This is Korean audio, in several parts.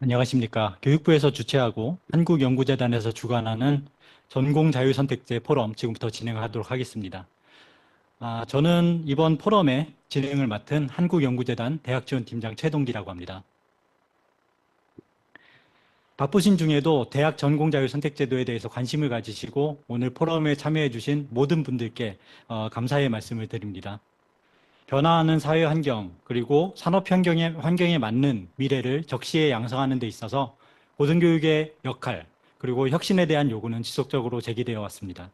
안녕하십니까. 교육부에서 주최하고 한국연구재단에서 주관하는 전공 자유선택제 포럼 지금부터 진행하도록 하겠습니다. 아, 저는 이번 포럼의 진행을 맡은 한국연구재단 대학지원팀장 최동기라고 합니다. 바쁘신 중에도 대학 전공 자유선택제도에 대해서 관심을 가지시고 오늘 포럼에 참여해 주신 모든 분들께 어, 감사의 말씀을 드립니다. 변화하는 사회 환경 그리고 산업 환경에, 환경에 맞는 미래를 적시에 양성하는 데 있어서 고등교육의 역할 그리고 혁신에 대한 요구는 지속적으로 제기되어 왔습니다.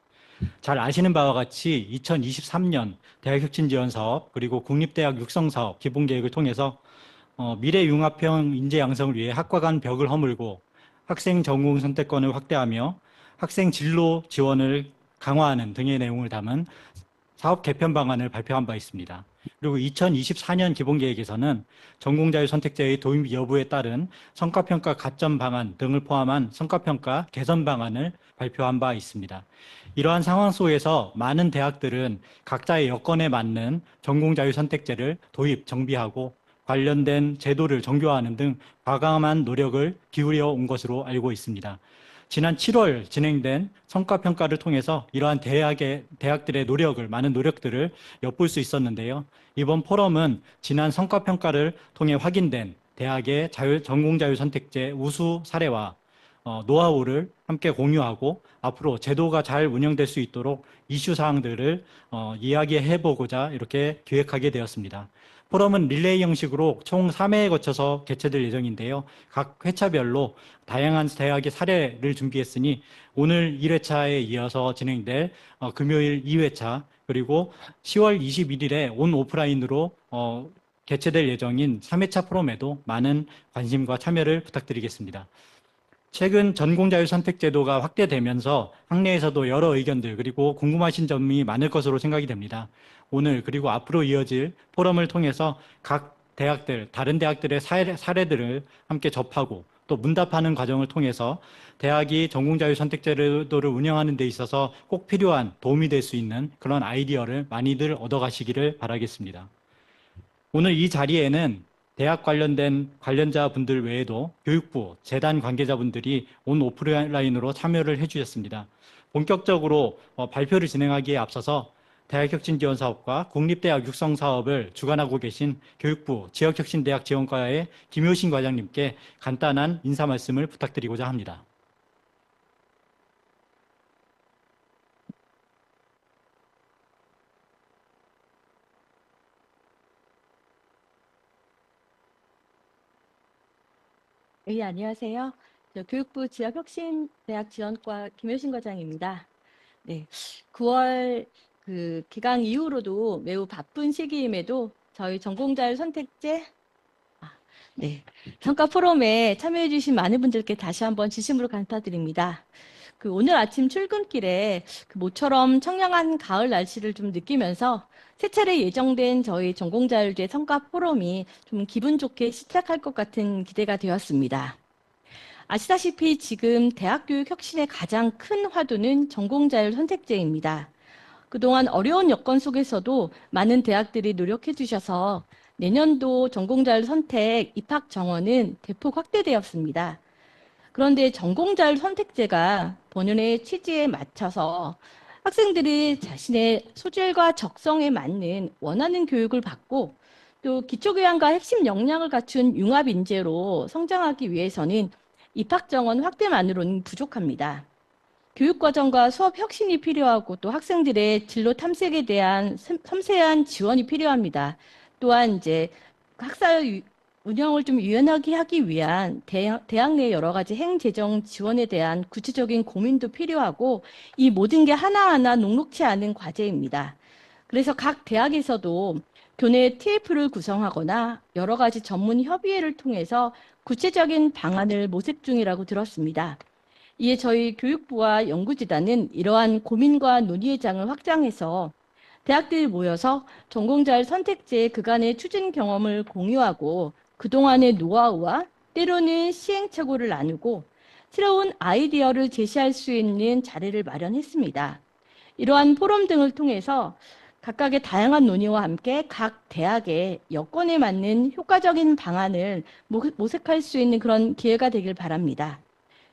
잘 아시는 바와 같이 2023년 대학혁신지원사업 그리고 국립대학 육성사업 기본계획을 통해서 어, 미래융합형 인재 양성을 위해 학과 간 벽을 허물고 학생 전공 선택권을 확대하며 학생 진로 지원을 강화하는 등의 내용을 담은 사업 개편 방안을 발표한 바 있습니다. 그리고 2024년 기본계획에서는 전공자유 선택제의 도입 여부에 따른 성과평가 가점 방안 등을 포함한 성과평가 개선 방안을 발표한 바 있습니다. 이러한 상황 속에서 많은 대학들은 각자의 여건에 맞는 전공자유 선택제를 도입, 정비하고 관련된 제도를 정교화하는 등 과감한 노력을 기울여 온 것으로 알고 있습니다. 지난 7월 진행된 성과 평가를 통해서 이러한 대학의, 대학들의 노력을, 많은 노력들을 엿볼 수 있었는데요. 이번 포럼은 지난 성과 평가를 통해 확인된 대학의 자율, 전공 자율 선택제 우수 사례와 어, 노하우를 함께 공유하고 앞으로 제도가 잘 운영될 수 있도록 이슈 사항들을 어, 이야기해 보고자 이렇게 기획하게 되었습니다. 포럼은 릴레이 형식으로 총 3회에 거쳐서 개최될 예정인데요. 각 회차별로 다양한 대학의 사례를 준비했으니 오늘 1회차에 이어서 진행될 어, 금요일 2회차 그리고 10월 21일에 온 오프라인으로 어, 개최될 예정인 3회차 포럼에도 많은 관심과 참여를 부탁드리겠습니다. 최근 전공자율 선택 제도가 확대되면서 학내에서도 여러 의견들 그리고 궁금하신 점이 많을 것으로 생각이 됩니다. 오늘 그리고 앞으로 이어질 포럼을 통해서 각 대학들, 다른 대학들의 사례, 사례들을 함께 접하고 또 문답하는 과정을 통해서 대학이 전공자율 선택 제도를 운영하는 데 있어서 꼭 필요한 도움이 될 수 있는 그런 아이디어를 많이들 얻어가시기를 바라겠습니다. 오늘 이 자리에는 대학 관련된 관련자 분들 외에도 교육부, 재단 관계자분들이 온 오프라인으로 참여를 해주셨습니다. 본격적으로 어, 발표를 진행하기에 앞서서 대학혁신지원사업과 국립대학 육성사업을 주관하고 계신 교육부 지역혁신대학 지원과의 김효신 과장님께 간단한 인사 말씀을 부탁드리고자 합니다. 네, 안녕하세요. 저 교육부 지역혁신대학 지원과 김효신 과장입니다. 네, 9월 그 기강 이후로도 매우 바쁜 시기임에도 저희 전공자율 선택제 아, 네, 평가 포럼에 참여해 주신 많은 분들께 다시 한번 진심으로 감사드립니다. 그 오늘 아침 출근길에 그 모처럼 청량한 가을 날씨를 좀 느끼면서 세 차례 예정된 저희 전공자율제 성과 포럼이 좀 기분 좋게 시작할 것 같은 기대가 되었습니다. 아시다시피 지금 대학 교육 혁신의 가장 큰 화두는 전공자율 선택제입니다. 그동안 어려운 여건 속에서도 많은 대학들이 노력해 주셔서 내년도 전공자율 선택 입학 정원은 대폭 확대되었습니다. 그런데 전공자율 선택제가 본연의 취지에 맞춰서 학생들이 자신의 소질과 적성에 맞는 원하는 교육을 받고 또 기초교양과 핵심 역량을 갖춘 융합 인재로 성장하기 위해서는 입학 정원 확대만으로는 부족합니다. 교육과정과 수업 혁신이 필요하고 또 학생들의 진로 탐색에 대한 섬세한 지원이 필요합니다. 또한 이제 학사 운영을 좀 유연하게 하기 위한 대학, 대학 내 여러 가지 행재정 지원에 대한 구체적인 고민도 필요하고 이 모든 게 하나하나 녹록치 않은 과제입니다. 그래서 각 대학에서도 교내 TF를 구성하거나 여러 가지 전문 협의회를 통해서 구체적인 방안을 모색 중이라고 들었습니다. 이에 저희 교육부와 연구재단은 이러한 고민과 논의의 장을 확장해서 대학들이 모여서 전공자의 선택제 그간의 추진 경험을 공유하고 그동안의 노하우와 때로는 시행착오를 나누고 새로운 아이디어를 제시할 수 있는 자리를 마련했습니다. 이러한 포럼 등을 통해서 각각의 다양한 논의와 함께 각 대학의 여건에 맞는 효과적인 방안을 모- 모색할 수 있는 그런 기회가 되길 바랍니다.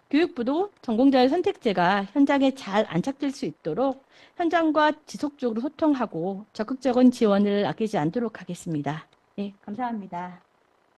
교육부도 전공자의 선택제가 현장에 잘 안착될 수 있도록 현장과 지속적으로 소통하고 적극적인 지원을 아끼지 않도록 하겠습니다. 네, 감사합니다.